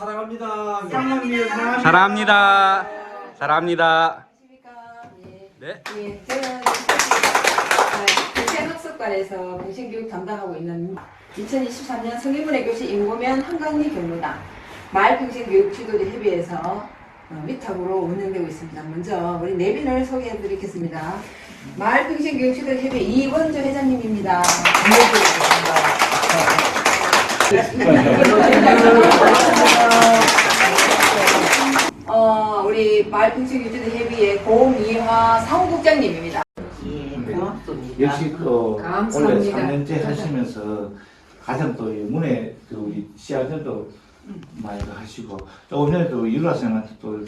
사랑합니다. 사랑합니다. 사랑합니다. 사랑합니다. 네. 예, 저는 국제학습관에서 평신교육 담당하고 있는 2023년 성인문의 교시 인고면 한강리 경로당 마을평신교육 지도자 협의회에서 어, 위탁으로 운영되고 있습니다. 먼저 우리 내빈을 소개해드리겠습니다. 마을평신교육 지도자 협의회 이원조 회장님입니다. 어, 우리 협의회 고미화 사무국장님입니다. 역시 또 올해 감사합니다. 3년째 하시면서 가장 또 이 문에 그 우리 시아전도 많이 그 하시고 조금 전에 또 유라쌤한테 또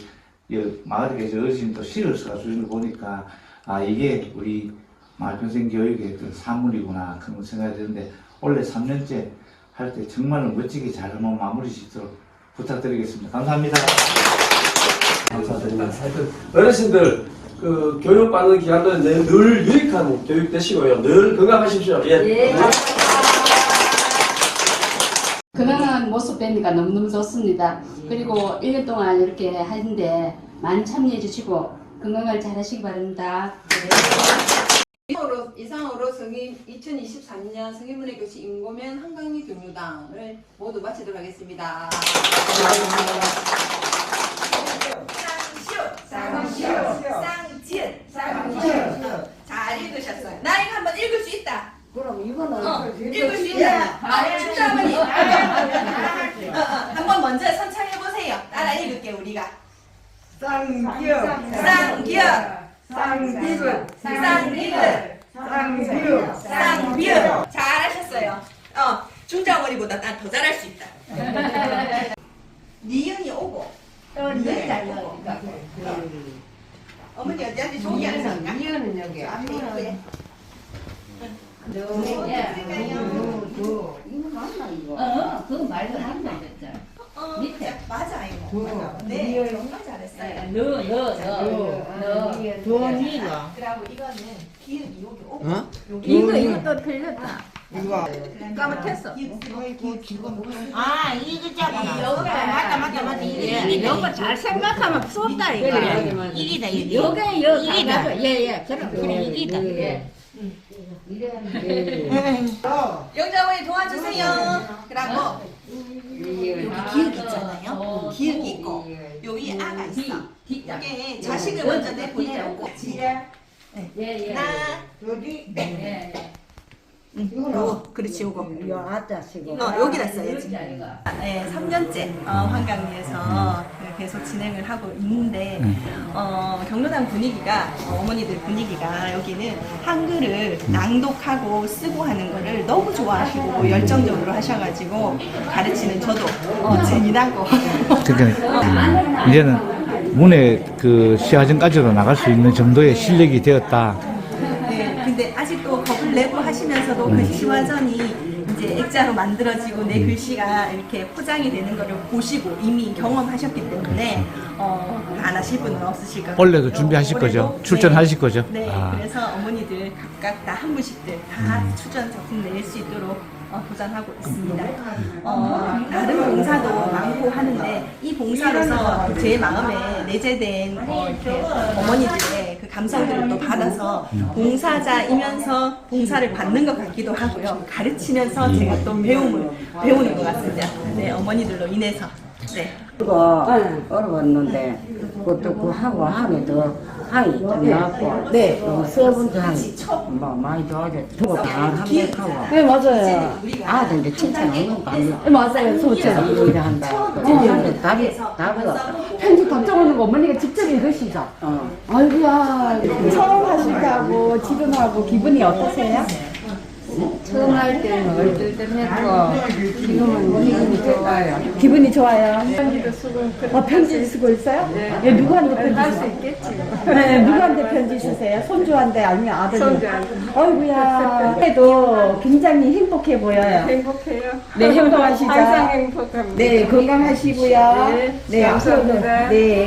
이 마을에 계신 어르신 또 시를 써주는 거 보니까 아 이게 우리 마을 평생 교육의 그 사물이구나 그런 생각이 드는데 원래 3년째 할 때 정말로 멋지게 잘 한번 마무리 짓도록 부탁드리겠습니다. 감사합니다. 감사드립니다. 하여튼 어르신들 그 교육받는 기간도 늘, 늘 유익한 교육 되시고요. 늘 건강하십시오. 예. 건강한 모습 뵈니까 너무너무 좋습니다. 그리고 1년 동안 이렇게 하는데 많이 참여해 주시고 건강을 잘 하시기 바랍니다. 이상으로, 이상으로 성인 2023년 성인문의 교시 인고면 한강리 경로당을 모두 마치도록 하겠습니다. 쌍시오, 쌍지은, 쌍시오. 잘 읽으셨어요. 나 이거 한번 읽을 수 있다. 그럼 이거는 어, 읽을 수 있다. 아, 어, 한번 먼저 선창해 보세요. 따라 읽을게 우리가. 쌍기역, 쌍기근, 쌍기근, 쌍기역, 쌍비읍. 잘하셨어요. 어, 중자 어머니보다 난더 잘할 수 있다. 니은이 오고. 니은이 오고. 어머니 어디한테 종이 안 썼나? 이거는 여기. 앞에 어, 그거 밑에. 맞아 이거. 네, 정말 잘했어요. 너, 너, 너, 너. 돈이가. 그리고 이거는 기읍 이옥이 오고 어? 이거, 이것도 틀렸다. 이거. 까맣겠어. 아, 이거잖아. 여기가 맞다, 맞다, 맞다. 이게. 이거 잘 생각하면 쏟다, 이거. 이기다, 이기. 요, 이기다. 예, 예. 그럼, 그래, 이기다. 예. 영자원이 도와주세요. 그리고 여기 기읍 있잖아요. 기읍이 있고 요 위에 아가 있어. 이게 자식을 먼저 내보내놓고 예, 예. 나 여기. 예. 요거 그렇지 요거 요 아자시고. 어 여기다 써야지. 네, 3년째 어, 환강리에서 계속 진행을 하고 있는데 어, 경로당 분위기가 어, 어머니들 분위기가 여기는 한글을 낭독하고 쓰고 하는 거를 너무 좋아하시고 열정적으로 하셔가지고 가르치는 저도 어, 재미나고 그러니까 이제는 문에 그 시화전까지도 나갈 수 있는 정도의 실력이 되었다. 네, 근데 아직도 겁을 내고 하시면서도 그 시화전이 이제 액자로 만들어지고 내 글씨가 이렇게 포장이 되는 거를 보시고 이미 경험하셨기 때문에 어, 안 하실 분은 없으실 거예요. 원래도 준비하실 거죠? 올해도, 출전하실 거죠? 네, 아. 그래서 어머니들 각각 다 한 분씩들 다 출전 작품 낼 수 있도록 어, 도전하고 있습니다. 어, 다른 봉사도 많고 하는데 이 봉사로서 제 마음에 내재된 어, 이렇게 어머니들의 그 감성들을 또 받아서 봉사자이면서 봉사를 받는 것 같기도 하고요. 가르치면서 제가 또 배움을 배우는 것 같습니다. 네, 어머니들로 인해서. 네. 그거 어려웠는데 그것도 그 하고 하면 더 항이 좀 나았고 네. 세번째 항이 뭐 많이 좋아졌죠 그거 강함백하고 네, 맞아요. 아들한테 칭찬하는 거 아니야 네, 맞아요. 소처럼. 일을 한다 근데 답이 답이 없어 편지 답장 오는 거 어머니가 직접 읽으시죠? 어. 아이고야. 처음 하신다고 지금 하고 기분이 어떠세요? 처음 할 때는 얼떨떨했고 지금은 기분이 좋아요 기분이 좋아요. 편지도 쓰고. 어, 편지 쓰고 있어요? 예, 누구한테 편지 할수 있겠지. 네, 누구한테 편지 쓰세요? 손주한테 아니면 아들한테? 손주한테. 아이고야. 그래도 굉장히 행복해 보여요. 행복해요. 네, 행복하시죠? 항상 행복합니다. 네, 건강하시고요. 네, 감사합니다. 네.